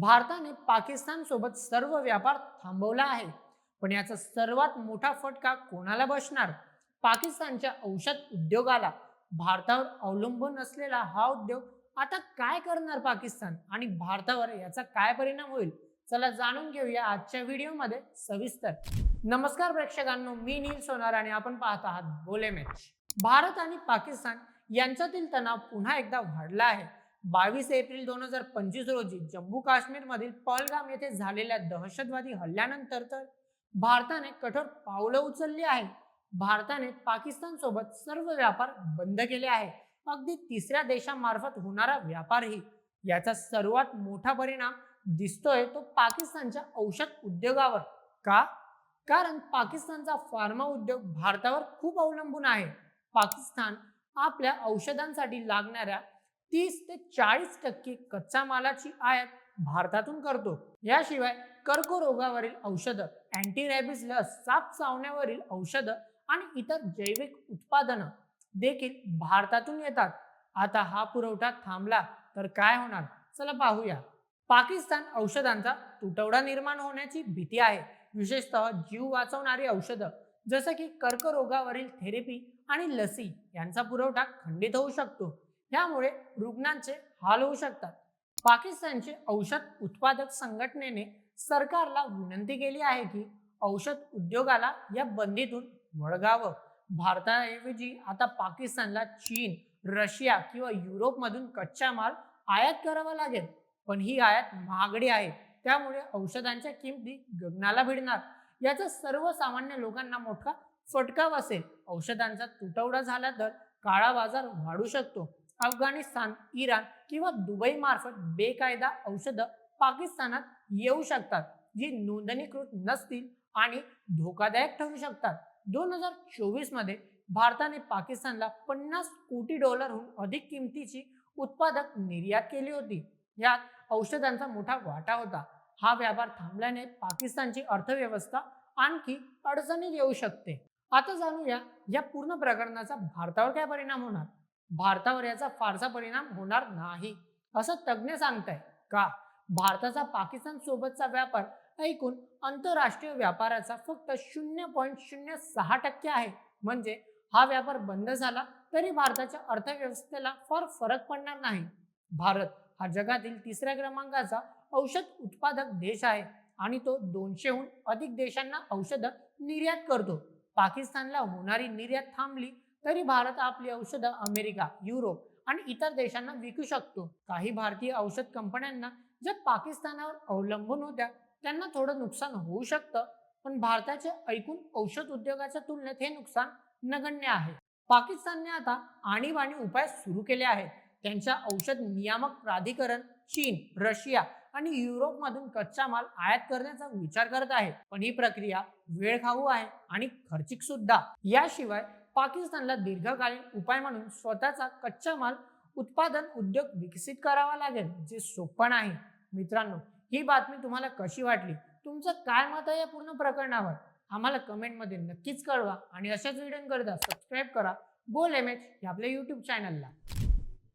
भारताने पाकिस्तान सोबत सर्व व्यापार थांबवला आहे. पण याचा सर्वात मोठा फटका कोणाला बसणार? पाकिस्तानच्या औषध उद्योगाला भारतावर अवलंबून असलेला हा उद्योग आता काय करणार पाकिस्तान? आणि भारतावर याचा काय परिणाम होईल? चला जाणून घेऊया आजच्या व्हिडिओमध्ये सविस्तर. नमस्कार प्रेक्षकांनो मी नील सोनार आणि आपण पाहत आहात बोले मॅच. भारत आणि पाकिस्तान यांच्यातील तणाव पुन्हा एकदा वाढला आहे. बावीस एप्रिल दोन हजार पंचवीस रोजी जम्मू काश्मीरमधील पहलगाम येथे झालेल्या दहशतवादी हल्ल्यानंतर तर भारताने कठोर पावलं उचलली आहे भारताने पाकिस्तान सोबत सर्व व्यापार बंद केले आहे अगदी तिसऱ्या देशामार्फत होणारा व्यापारही याचा सर्वात मोठा परिणाम दिसतोय तो पाकिस्तानच्या औषध उद्योगावर का? कारण पाकिस्तानचा फार्मा उद्योग भारतावर खूप अवलंबून आहे. पाकिस्तान आपल्या औषधांसाठी लागणाऱ्या तीस ते चाळीस टक्के कच्चा मालाची आयात भारतातून करतो. याशिवाय कर्करोगावरील औषधं अँटी रॅबिस लस साप चावण्यावरील औषधं आणि इतर जैविक उत्पादनं देखील भारतातून येतात. आता हा पुरवठा थांबला तर काय होणार? चला पाहूया. पाकिस्तान औषधांचा तुटवडा निर्माण होण्याची भीती आहे. विशेषतः जीव वाचवणारी औषधं जसं की कर्करोगावरील थेरपी आणि लसी यांचा पुरवठा खंडित होऊ शकतो. यामुळे रुग्णांचे हाल होऊ शकतात. पाकिस्तानचे औषध उत्पादक संघटनेने सरकारला विनंती केली आहे की औषध उद्योगाला या बंदीतून वळगावं. भारताऐवजी आता पाकिस्तानला चीन रशिया किंवा युरोपमधून कच्चा माल आयात करावा लागेल. पण ही आयात महागडी आहे. त्यामुळे औषधांच्या किमती गगनाला भिडणार. याचा सर्वसामान्य लोकांना मोठा फटका बसेल. औषधांचा तुटवडा झाला तर काळा बाजार वाढू शकतो. अफगाणिस्तान इराण किंवा दुबई मार्फत बेकायदा औषधं पाकिस्तानात येऊ शकतात जी नोंदणीकृत नसतील आणि धोकादायक ठरू शकतात. दोन हजार चोवीसमध्ये भारताने पाकिस्तानला पन्नास कोटी डॉलरहून अधिक किमतीची उत्पादक निर्यात केली होती. यात औषधांचा मोठा वाटा होता. हा व्यापार थांबल्याने पाकिस्तानची अर्थव्यवस्था आणखी अडचणीत येऊ शकते. आता जाणूया या पूर्ण प्रकरणाचा भारतावर काय परिणाम होणार? भारतावर याचा फारसा परिणाम होणार नाही. असं तज्ज्ञ सांगताय का? भारताचा पाकिस्तान सोबतचा व्यापार ऐकून आंतरराष्ट्रीय व्यापाराचा फक्त शून्य पॉईंट शून्य सहा टक्के आहे. म्हणजे हा व्यापार बंद झाला तरी भारताच्या अर्थव्यवस्थेला फार फरक पडणार नाही. भारत हा जगातील तिसऱ्या क्रमांकाचा औषध उत्पादक देश आहे आणि तो दोनशेहून अधिक देशांना औषधं निर्यात करतो. पाकिस्तानला होणारी निर्यात थांबली तरी भारत आपली औषधं अमेरिका युरोप आणि इतर देशांना विकू शकतो. काही भारतीय औषध कंपन्यांना ज्या पाकिस्तानावर अवलंबून होत्या त्यांना थोडं नुकसान होऊ शकतं पण भारताचे ऐकून औषध उद्योगाच्या तुलनेत हे नुकसान नगण्य आहे. पाकिस्तानने आता आणीबाणी उपाय सुरू केले आहेत. त्यांच्या औषध नियामक प्राधिकरण चीन रशिया आणि युरोपमधून कच्चा माल आयात करण्याचा विचार करत आहे पण ही प्रक्रिया वेळ खाऊ आहे आणि खर्चिक सुद्धा. याशिवाय पाकिस्तानला दीर्घकालीन उपाय म्हणून स्वतःचा कच्चा माल उत्पादन उद्योग विकसित करावा लागेल जे सोपं नाही. मित्रांनो ही बातमी तुम्हाला कशी वाटली? तुमचं काय मत आहे या पूर्ण प्रकरणावर? आम्हाला कमेंटमध्ये नक्कीच कळवा आणि अशाच व्हिडिओ करता सबस्क्राईब करा. बोल एम एच या आपल्या यूट्यूब चॅनलला